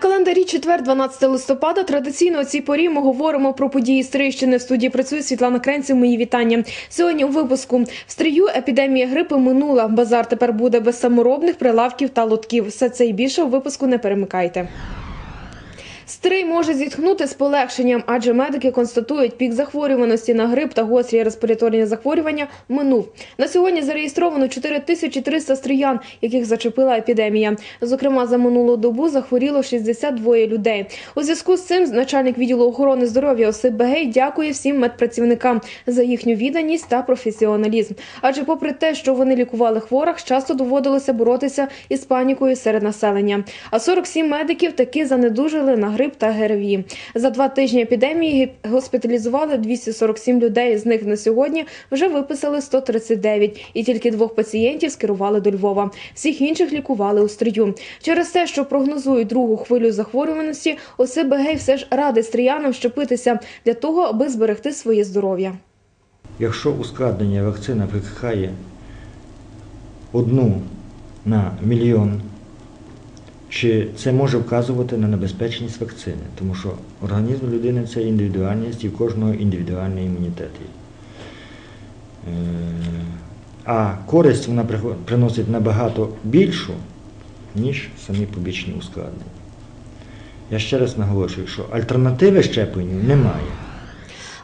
календарі четвер, 12 листопада. Традиційно у цій порі ми говоримо про події Стрийщини. В студії працює Світлана Кренців. Мої вітання. Сьогодні у випуску в стрию епідемія грипу минула. Базар тепер буде без саморобних прилавків та лотків. Все це і більше у випуску не перемикайте. Стрий може зітхнути з полегшенням, адже медики констатують, пік захворюваності на грип та гострі респіраторні захворювання минув. На сьогодні зареєстровано 4300 стриян, яких зачепила епідемія. Зокрема, за минулу добу захворіло 62 людей. У зв'язку з цим начальник відділу охорони здоров'я Осип Бегей дякує всім медпрацівникам за їхню відданість та професіоналізм. Адже, попри те, що вони лікували хворих, часто доводилося боротися із панікою серед населення. А 47 медиків таки занедужили на грип та ГРВІ. За два тижні епідемії госпіталізували 247 людей. З них на сьогодні вже виписали 139, і тільки двох пацієнтів скерували до Львова. Всіх інших лікували у стрию. Через те, що прогнозують другу хвилю захворюваності, Бегей все ж радить стріянам щепитися для того, аби зберегти своє здоров'я. Якщо ускладнення вакцина викликає одну на мільйон, чи це може вказувати на небезпечність вакцини, тому що організм людини це індивідуальність і в кожного індивідуальний імунітет. є. Е, А користь вона приносить набагато більшу, ніж самі побічні ускладнення. Я ще раз наголошую, що альтернативи щепленню немає.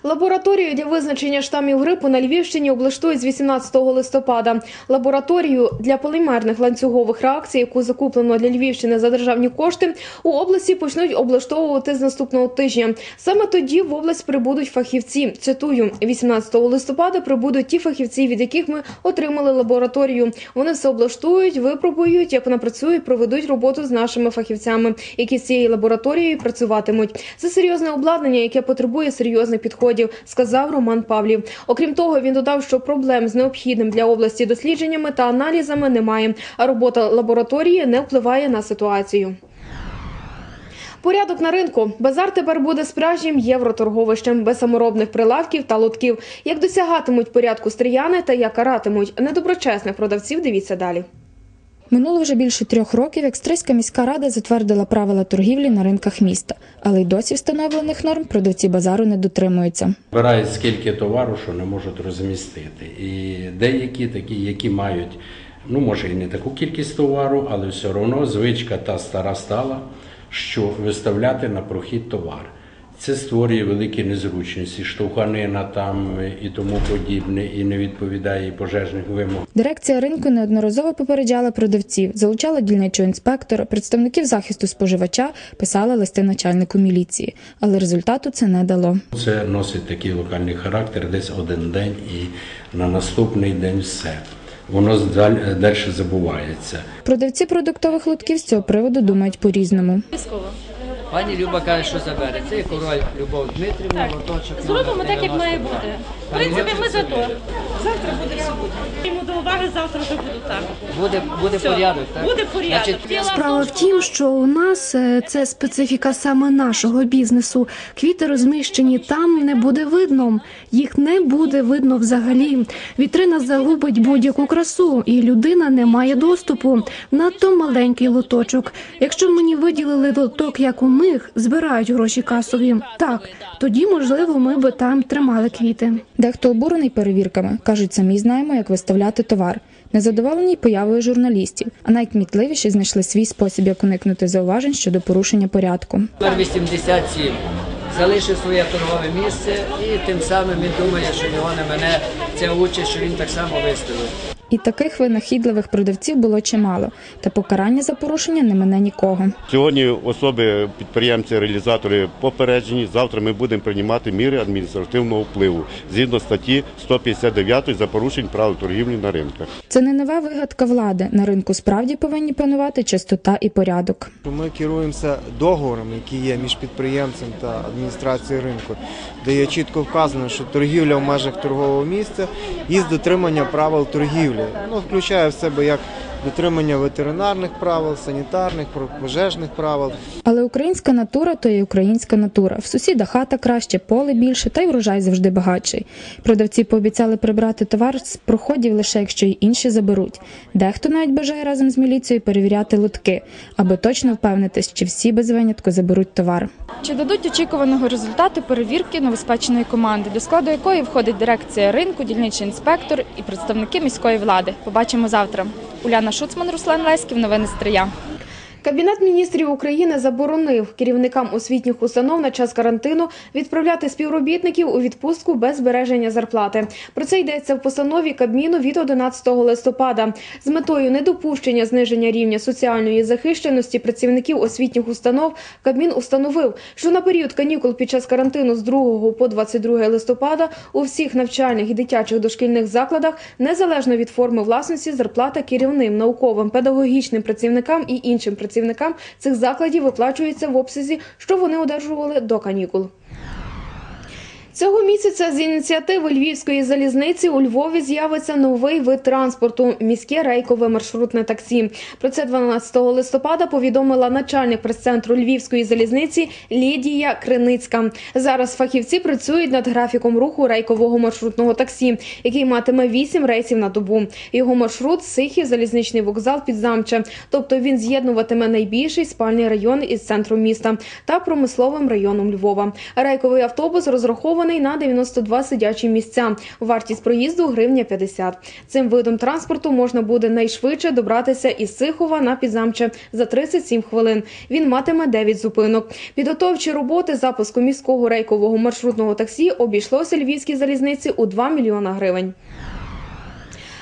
Лабораторію для визначення штамів грипу на Львівщині облаштують з 18 листопада. Лабораторію для полімерних ланцюгових реакцій, яку закуплено для Львівщини за державні кошти, у області почнуть облаштовувати з наступного тижня. Саме тоді в область прибудуть фахівці. Цитую, 18 листопада прибудуть ті фахівці, від яких ми отримали лабораторію. Вони все облаштують, випробують, як вона працює, проведуть роботу з нашими фахівцями, які з цією лабораторією працюватимуть. Це серйозне обладнання, яке потребує серйозних підходів, сказав Роман Павлів. Окрім того, він додав, що проблем з необхідним для області дослідженнями та аналізами немає, а робота лабораторії не впливає на ситуацію. Порядок на ринку. Базар тепер буде справжнім євроторговищем без саморобних прилавків та лотків. Як досягатимуть порядку стріяни та як каратимуть недоброчесних продавців, дивіться далі. Минуло вже більше трьох років, як Стрийська міська рада затвердила правила торгівлі на ринках міста, але й досі встановлених норм продавці базару не дотримуються. Збирають скільки товару, що не можуть розмістити. І деякі такі, які мають, ну може і не таку кількість товару, але все одно звичка та стара стала, що виставляти на прохід товар. Це створює великі незручності, штовханина там і тому подібне, і не відповідає пожежних вимог. Дирекція ринку неодноразово попереджала продавців, залучала дільничого інспектора, представників захисту споживача, писала листи начальнику міліції, але результату це не дало. Це носить такий локальний характер, десь один день і на наступний день все. Воно далі забувається. Продавці продуктових лотків з цього приводу думають по-різному. Пані Люба каже, що забере. Це є король Любов Дмитрівна, лоточок. Зробимо так, як має бути. В принципі, ми за то. Завтра буде все буде. Йому до уваги, завтра вже буду так. Буде, буде Все. порядок, так? Буде порядок. Значить, Діла Справа в тому, тім, що у нас е, це специфіка саме нашого бізнесу. Квіти розміщені там не буде видно. Їх не буде видно взагалі. Вітрина загубить будь-яку красу, і людина не має доступу. Надто маленький лоточок. Якщо мені виділили лоток, як у них, збирають гроші касові. Так, тоді можливо ми би там тримали квіти. Дехто обурений перевірками, кажуть, самі знаємо, як виставляти товар. Незадоволені появою журналістів, а найкмітливіші знайшли свій спосіб, як уникнути зауважень щодо порушення порядку. Номер 87. Залишив своє торгове місце і тим самим він думає, що його не мене ця участь, що він так само виставив. І таких винахідливих продавців було чимало, та покарання за порушення не мене нікого. Сьогодні особи, підприємці, реалізатори попереджені. Завтра ми будемо приймати міри адміністративного впливу згідно статті 159 за порушень правил торгівлі на ринках. Це не нова вигадка влади. На ринку справді повинні панувати чистота і порядок. Ми керуємося договором, який є між підприємцем та адміністрацією ринку, де є чітко вказано, що торгівля в межах торгового місця і з дотримання правил торгівлі. Ну, включає в себе як дотримання ветеринарних правил, санітарних, пожежних правил. Але українська натура то є українська натура. В сусіда хата краще, поле більше, та й врожай завжди багатший. Продавці пообіцяли прибрати товар з проходів лише якщо й інші заберуть. Дехто навіть бажає разом з міліцією перевіряти лотки, аби точно впевнитись, чи всі без винятку заберуть товар. Чи дадуть очікуваного результату перевірки новоспеченої команди, до складу якої входить дирекція ринку, дільничий інспектор і представники міської влади? Побачимо завтра. Уляна Шуцман, Руслан Леськів. Новини Стрия. Кабінет міністрів України заборонив керівникам освітніх установ на час карантину відправляти співробітників у відпустку без збереження зарплати. Про це йдеться в постанові Кабміну від 11 листопада. З метою недопущення зниження рівня соціальної захищеності працівників освітніх установ Кабмін установив, що на період канікул під час карантину з 2 по 22 листопада у всіх навчальних і дитячих дошкільних закладах, незалежно від форми власності, зарплата керівним, науковим, педагогічним працівникам і іншим працівникам цих закладів виплачується в обсязі, що вони одержували до канікул. Цього місяця з ініціативи Львівської залізниці у Львові з'явиться новий вид транспорту міське рейкове маршрутне таксі. Про це 12 листопада повідомила начальник прес-центру Львівської залізниці Лідія Криницька. Зараз фахівці працюють над графіком руху рейкового маршрутного таксі, який матиме 8 рейсів на добу. Його маршрут Сихів залізничний вокзал Підзамче, тобто він з'єднуватиме найбільший спальний район із центром міста та промисловим районом Львова. Рейковий автобус розрахований на 92 сидячі місця. Вартість проїзду гривня 50. Цим видом транспорту можна буде найшвидше добратися із Сихова на Підзамче за 37 хвилин. Він матиме 9 зупинок. Підготовчі роботи запуску міського рейкового маршрутного таксі обійшлося львівській залізниці у 2 мільйона гривень.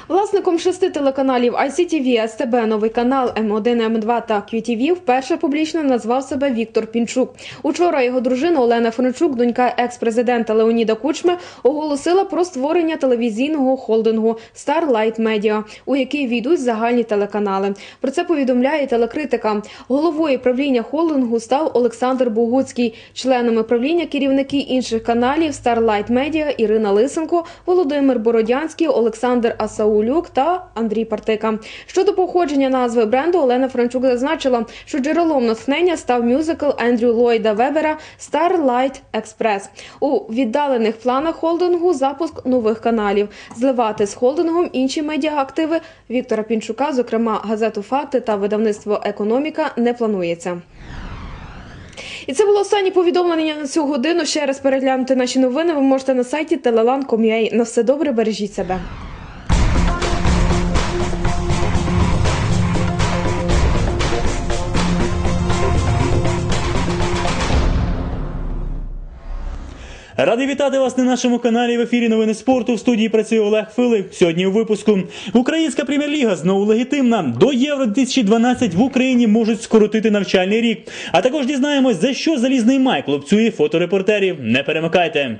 Власником шести телеканалів ICTV, СТБ, Новий канал, М1, М2 та QTV вперше публічно назвав себе Віктор Пінчук. Учора його дружина Олена Фрончук, донька екс-президента Леоніда Кучми, оголосила про створення телевізійного холдингу Starlight Media, у який війдуть загальні телеканали. Про це повідомляє телекритика. Головою правління холдингу став Олександр Богуцький, членами правління керівники інших каналів Starlight Media Ірина Лисенко, Володимир Бородянський, Олександр Асаулюк та Андрій Партика. Щодо походження назви бренду, Олена Франчук зазначила, що джерелом натхнення став мюзикл Ендрю Ллойда Вебера Starlight Express. У віддалених планах холдингу запуск нових каналів, зливати з холдингом інші медіаактиви Віктора Пінчука, зокрема газету Факти та видавництво Економіка, не планується. І це було останнє повідомлення на цю годину. Ще раз переглянути наші новини. Ви можете на сайті telelan.com.ua. На все добре, бережіть себе. Радий вітати вас на нашому каналі в ефірі новини спорту. В студії працює Олег Филип. Сьогодні у випуску Українська прем'єр-ліга знову легітимна. До Євро 2012 в Україні можуть скоротити навчальний рік. А також дізнаємось, за що залізний майк лупцює фоторепортерів. Не перемикайте.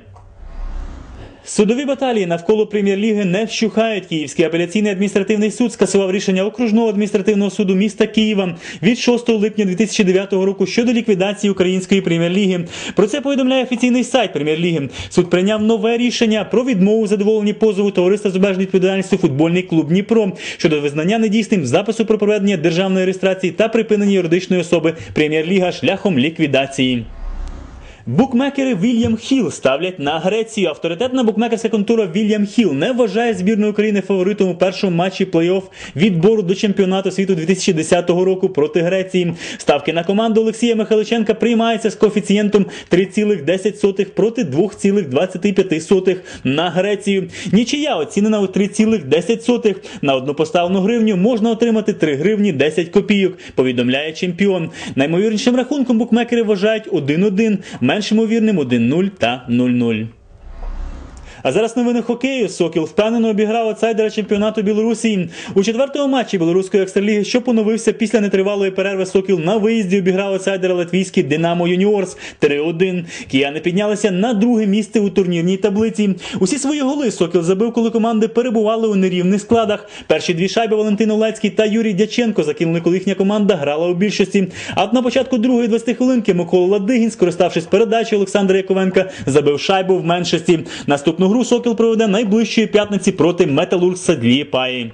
Судові баталії навколо прем'єр-ліги не вщухають. Київський апеляційний адміністративний суд скасував рішення окружного адміністративного суду міста Києва від 6 липня 2009 року щодо ліквідації української прем'єр-ліги. Про це повідомляє офіційний сайт прем'єр-ліги. Суд прийняв нове рішення про відмову задоволені позову товариства з обмеженою відповідальністю футбольний клуб Дніпро щодо визнання недійсним запису про проведення державної реєстрації та припинення юридичної особи прем'єр-ліга шляхом ліквідації. Букмекери Вільям Хіл ставлять на Грецію. Авторитетна букмекерська контора Вільям Хіл не вважає збірну України фаворитом у першому матчі плей-офф відбору до чемпіонату світу 2010 року проти Греції. Ставки на команду Олексія Михайличенка приймаються з коефіцієнтом 3,10 проти 2,25 на Грецію. Нічия оцінена у 3,10. На одну поставлену гривню можна отримати 3 гривні 10 копійок. Повідомляє чемпіон. Наймовірнішим рахунком букмекери вважають 1-1 менш ймовірним 1-0 та 0-0. А зараз новини хокею. Сокіл впевнено обіграв аутсайдера чемпіонату Білорусі. У четвертому матчі білоруської екстраліги, що поновився після нетривалої перерви Сокіл на виїзді обіграв аутсайдера латвійський Динамо Юніорс 3-1. Кияни піднялися на друге місце у турнірній таблиці. Усі свої голи Сокіл забив, коли команди перебували у нерівних складах. Перші дві шайби Валентин Олецький та Юрій Дяченко закинули, коли їхня команда грала у більшості. А от на початку другої 20 хвилинки Микола Ладигін, скориставшись передачею Олександра Яковенка, забив шайбу в меншості. Наступну гру Сокіл проведе найближчої п'ятниці проти Металург Садлії Паї.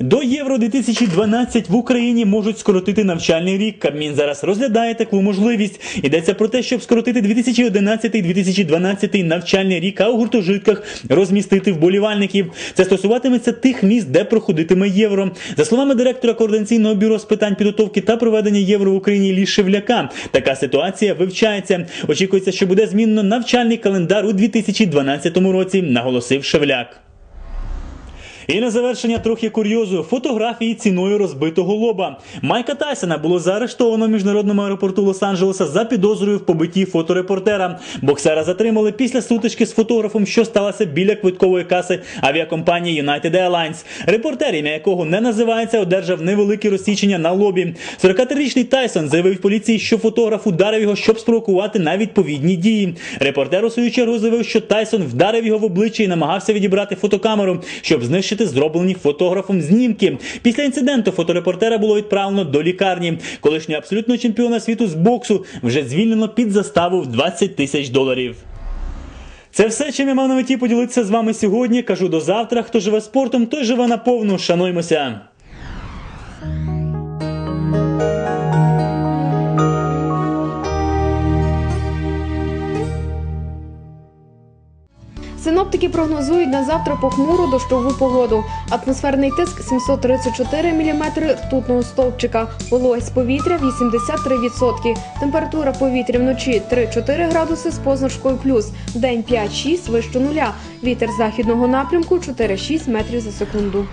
До Євро 2012 в Україні можуть скоротити навчальний рік. Кабмін зараз розглядає таку можливість. Йдеться про те, щоб скоротити 2011-2012 навчальний рік, а у гуртожитках розмістити вболівальників. Це стосуватиметься тих міст, де проходитиме євро. За словами директора координаційного бюро з питань підготовки та проведення євро в Україні Лі Шевляка, така ситуація вивчається. Очікується, що буде змінено навчальний календар у 2012 році, наголосив Шевляк. І на завершення трохи курйозу фотографії ціною розбитого лоба. Майка Тайсона було заарештовано в міжнародному аеропорту Лос-Анджелеса за підозрою в побитті фоторепортера. Боксера затримали після сутички з фотографом, що сталося біля квиткової каси авіакомпанії United Airlines. Репортер, ім'я якого не називається, одержав невеликі розсічення на лобі. 43-річний Тайсон заявив поліції, що фотограф ударив його, щоб спровокувати на відповідні дії. Репортер у свою чергу заявив, що Тайсон вдарив його в обличчя і намагався відібрати фотокамеру, щоб знищити зроблені фотографом знімки. Після інциденту фоторепортера було відправлено до лікарні. Колишнього абсолютного чемпіона світу з боксу вже звільнено під заставу в 20 тисяч доларів. Це все, чим я мав на меті поділитися з вами сьогодні. Кажу до завтра. Хто живе спортом, той живе наповну. Шануймося. Синоптики прогнозують на завтра похмуру дощову погоду. Атмосферний тиск 734 мм ртутного стовпчика. Вологість повітря 83%. Температура повітря вночі 3-4 градуси з позначкою плюс. День 5-6 вище нуля. Вітер західного напрямку 4-6 метрів за секунду.